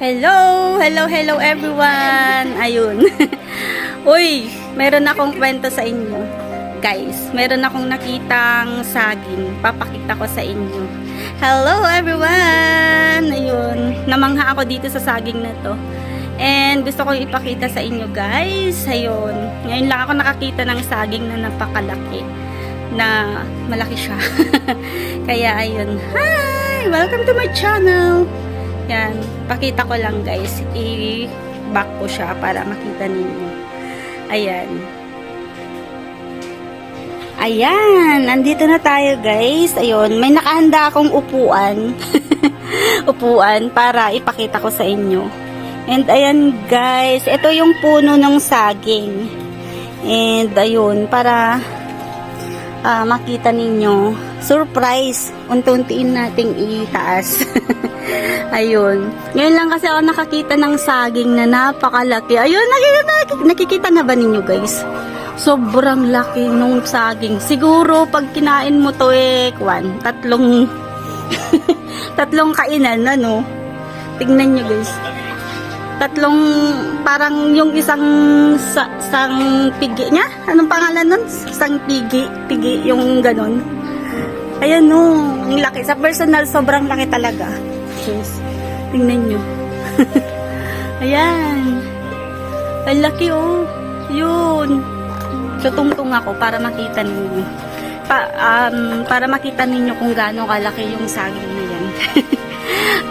Hello! Hello, hello everyone! Ayun. Uy, meron akong kwento sa inyo. Guys, meron akong nakitang saging. Papakita ko sa inyo. Hello everyone! Ayun. Namangha ako dito sa saging na to. And gusto ko ipakita sa inyo guys. Ayun. Ngayon lang ako nakakita ng saging na napakalaki. Na malaki siya. Kaya ayun. Hi! Welcome to my channel! Yan, pakita ko lang guys. I-back ko siya para makita ninyo. Ayan. Ayan, nandito na tayo guys. Ayun, may nakahanda akong upuan. upuan para ipakita ko sa inyo. And ayan guys, ito yung puno ng saging. And ayun, para ah, makita ninyo. Surprise! Unti-untiin nating itaas. Ayun. Ngayon lang kasi ako nakakita ng saging na napakalaki. Ayun, nakikita, nakikita na ba ninyo guys? Sobrang laki nung saging. Siguro pag kinain mo to eh, kwan, tatlong tatlong kainan, ano? Tingnan nyo guys. Tatlong, parang yung isang sa, sang pigi niya? Anong pangalan nun? Sang pigi, pigi, yung ganun. Ayan no, ang laki. Sa personal, sobrang laki talaga. Yes. Tingnan nyo. Ayan. Ang laki oh. Yun. Tutungtong ako para makita ninyo. Pa, um, para makita ninyo kung gaano kalaki yung saging na yan.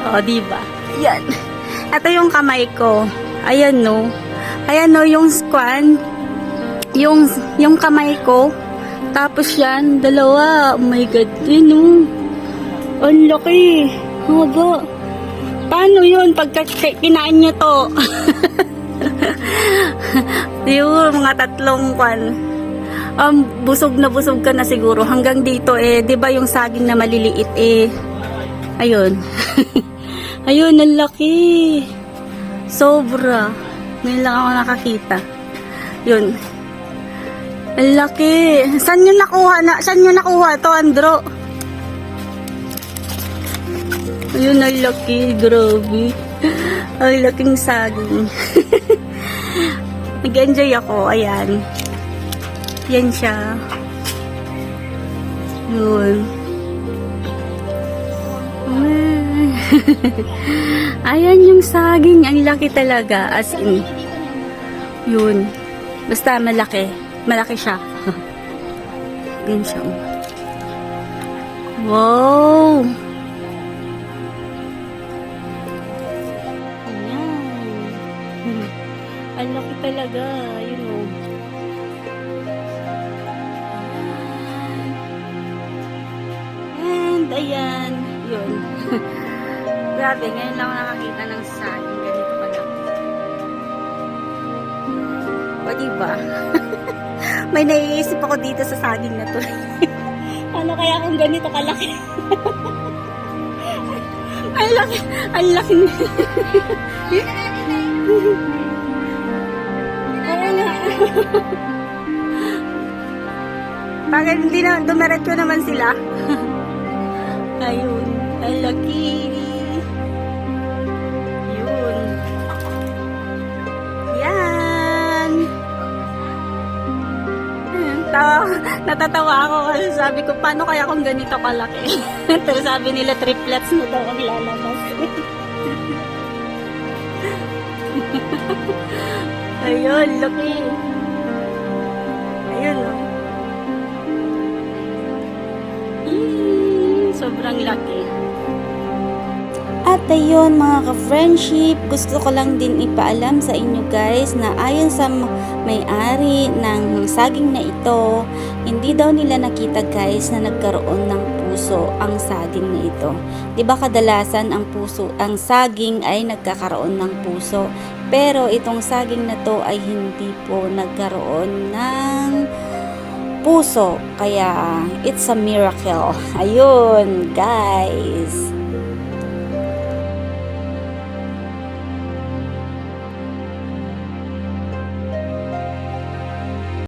o, oh, diba? Yan. Ito yung kamay ko. Ayan no. Ayan no, yung squan. Yung, yung kamay ko. Tapos yan, dalawa. Oh my God. Yun oh. Ang laki. Haba. Paano yun pag kinain nyo to? Yung mga tatlong kwan. Um, busog na busog ka na siguro. Hanggang dito eh, 'di ba yung saging na maliliit eh. Ayun. Ayun, ang laki. Sobra. Ngayon lang ako nakakita. Yun. Ang laki. Saan nyo nakuha na? Saan nyo nakuha to, Andro? Ayun, ang laki. Grabe. Ang laking saging. Nag-enjoy ako. Ayan. Yan siya. Yun. Ayan yung saging. Ang laki talaga. As in. Yun. Basta malaki. Malaki siya. Yan siya. Wow! Ang laki talaga. Yun o. And ayan. Yun. Grabe, ngayon lang nakakita ng saging. Ganito pa lang. O diba? May naiisip ako dito sa saging na to. ano kaya kung ganito kalaki? ang laki. Ang laki. Bakit hindi na, dumiretso naman sila? Ayun, ang laki. Yun. Yan. Ayun, Tawa, natatawa ako kasi sabi ko, paano kaya kung ganito kalaki? Pero sabi nila, triplets na daw ang lalabas. Ayun, laki. Ayun, oh. Eee, sobrang laki. At ayun mga ka-friendship, gusto ko lang din ipaalam sa inyo guys na ayon sa may-ari ng saging na ito, hindi daw nila nakita guys na nagkaroon ng puso ang saging na ito. 'Di ba kadalasan ang puso, ang saging ay nagkakaroon ng puso, pero itong saging na to ay hindi po nagkaroon ng puso. Kaya it's a miracle. Ayun, guys.